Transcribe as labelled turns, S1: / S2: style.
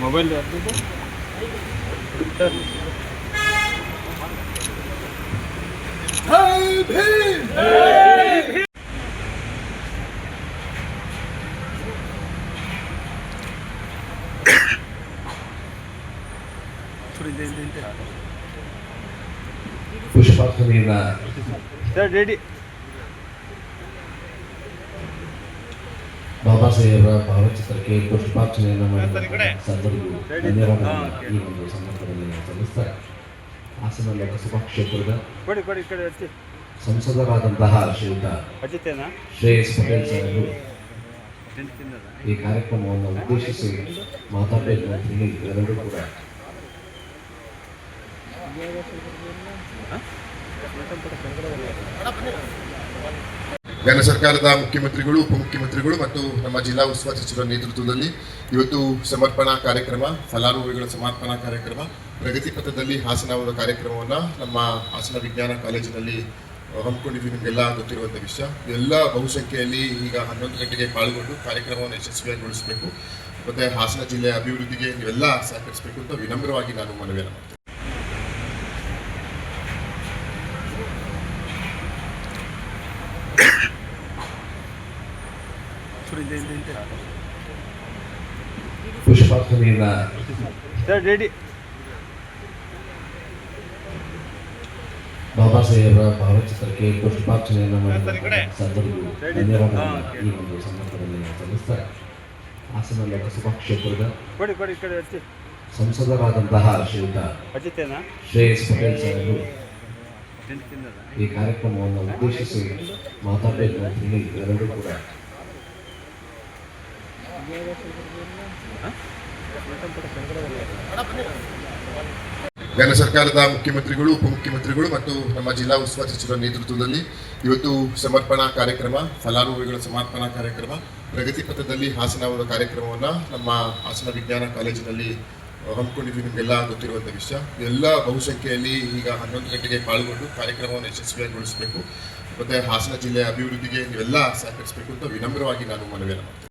S1: Mobile ಯಾರ್ದಿದೆ
S2: ಪುಷ್ಪಾರ್ಚನೆಯನ್ನ
S1: sir ready
S2: ಸಾಹೇಬರ ಭಾವಚಿತ್ರಕ್ಕೆ ಪುಷ್ಪಾರ್ಚನೆಯನ್ನು ಮಾಡಿದ ಧನ್ಯವಾದಗಳನ್ನು ಈ ಒಂದು ಸಂದರ್ಭದಲ್ಲಿ ಸಲ್ಲಿಸ್ತಾರೆ ಹಾಸನ ಲೋಕಸಭಾ ಕ್ಷೇತ್ರದ ಸಂಸದರಾದಂತಹ ಶ್ರೀಯುತ ಶ್ರೇಯಸ್ ಪಟೇಲ್ ಸಾಹೇಬರು ಈ ಕಾರ್ಯಕ್ರಮವನ್ನು ಉದ್ದೇಶಿಸಿ ಮಾತಾಡಬೇಕು ಅಂತ ಹೇಳಿ ಎಲ್ಲರೂ ಕೂಡ.
S3: ಕೇಂದ್ರ ಸರ್ಕಾರದ ಮುಖ್ಯಮಂತ್ರಿಗಳು, ಉಪಮುಖ್ಯಮಂತ್ರಿಗಳು ಮತ್ತು ನಮ್ಮ ಜಿಲ್ಲಾ ಉಸ್ತುವಾರಿ ಸಚಿವರ ನೇತೃತ್ವದಲ್ಲಿ ಇವತ್ತು ಸಮರ್ಪಣಾ ಕಾರ್ಯಕ್ರಮ, ಫಲಾನುಭವಿಗಳ ಸಮರ್ಪಣಾ ಕಾರ್ಯಕ್ರಮ, ಪ್ರಗತಿ ಪಥದಲ್ಲಿ ಹಾಸನ ಅವರ ಕಾರ್ಯಕ್ರಮವನ್ನು ನಮ್ಮ ಹಾಸನ ವಿಜ್ಞಾನ ಕಾಲೇಜಿನಲ್ಲಿ ಹಮ್ಮಿಕೊಂಡಿದ್ವಿ ನಿಮಗೆಲ್ಲ ಗೊತ್ತಿರುವಂಥ ವಿಷಯ. ಎಲ್ಲ ಬಹುಸಂಖ್ಯೆಯಲ್ಲಿ ಈಗ ಹನ್ನೊಂದು ಗಂಟೆಗೆ ಪಾಲ್ಗೊಂಡು ಕಾರ್ಯಕ್ರಮವನ್ನು ಯಶಸ್ವಿಯಾಗಿಗೊಳಿಸಬೇಕು ಮತ್ತು ಹಾಸನ ಜಿಲ್ಲೆಯ ಅಭಿವೃದ್ಧಿಗೆ ನೀವೆಲ್ಲ ಸಹಕರಿಸಬೇಕು ಅಂತ ವಿನಮ್ರವಾಗಿ ನಾನು ಮನವಿಯನ್ನು ಮಾಡ್ತೀನಿ.
S2: ಪುಷ್ಪಾರ್ಚನೆಯನ್ನ
S1: ಸರ್ ರೆಡಿ
S2: ಬಾಬಾ ಸಾಹೇಬರ ಭಾವಚಿತ್ರಕ್ಕೆ ಪುಷ್ಪಾರ್ಚನೆಯನ್ನು ಮಾಡಿದ ಸರ್ವರಿಗೂ ಧನ್ಯವಾದಗಳನ್ನು ಈ ಒಂದು ಸಂದರ್ಭದಲ್ಲಿ ನಾನು ಸಲ್ಲಿಸ್ತಾರೆ ಹಾಸನ ಲೋಕಸಭಾ ಕ್ಷೇತ್ರದ
S1: ಕೊಡಿ ಕೊಡಿ ಈ ಕಡೆ ಹಚ್ಚಿ
S2: ಸಂಸದರಾದಂತಹ ಶ್ರೀಯುತ
S1: ಹಚ್ಚಿತೇನಾ
S2: ಶ್ರೇಯಸ್ ಪಟೇಲ್ ಸಾಹೇಬರು
S1: ತಿಂದು ತಿನ್ನದ
S2: ಈ ಕಾರ್ಯಕ್ರಮವನ್ನು ಉದ್ದೇಶಿಸಿ ಮಾತಾಡಬೇಕು ಅಂತ ಹೇಳಿ ಎಲ್ಲರೂ ಕೂಡ
S3: ಕೇಂದ್ರ ಸರ್ಕಾರದ ಮುಖ್ಯಮಂತ್ರಿಗಳು, ಉಪಮುಖ್ಯಮಂತ್ರಿಗಳು ಮತ್ತು ನಮ್ಮ ಜಿಲ್ಲಾ ಉಸ್ತುವಾರಿ ಸಚಿವರ ನೇತೃತ್ವದಲ್ಲಿ ಇವತ್ತು ಸಮರ್ಪಣಾ ಕಾರ್ಯಕ್ರಮ, ಫಲಾನುಭವಿಗಳ ಸಮರ್ಪಣಾ ಕಾರ್ಯಕ್ರಮ, ಪ್ರಗತಿ ಪಥದಲ್ಲಿ ಹಾಸನ ಅವರ ಕಾರ್ಯಕ್ರಮವನ್ನು ನಮ್ಮ ಹಾಸನ ವಿಜ್ಞಾನ ಕಾಲೇಜಿನಲ್ಲಿ ಹಮ್ಮಿಕೊಂಡಿದ್ವಿ ನಿಮಗೆಲ್ಲ ಗೊತ್ತಿರುವಂಥ ವಿಷಯ. ಎಲ್ಲ ಬಹುಸಂಖ್ಯೆಯಲ್ಲಿ ಈಗ ಹನ್ನೊಂದು ಗಂಟೆಗೆ ಪಾಲ್ಗೊಂಡು ಕಾರ್ಯಕ್ರಮವನ್ನು ಯಶಸ್ವಿಯಾಗಿಗೊಳಿಸಬೇಕು. ಮತ್ತು ಹಾಸನ ಜಿಲ್ಲೆಯ ಅಭಿವೃದ್ಧಿಗೆ ನೀವೆಲ್ಲ ಸಹಕರಿಸಬೇಕು ಅಂತ ವಿನಮ್ರವಾಗಿ ನಾನು ಮನವಿಯನ್ನು ಮಾಡ್ತೀನಿ.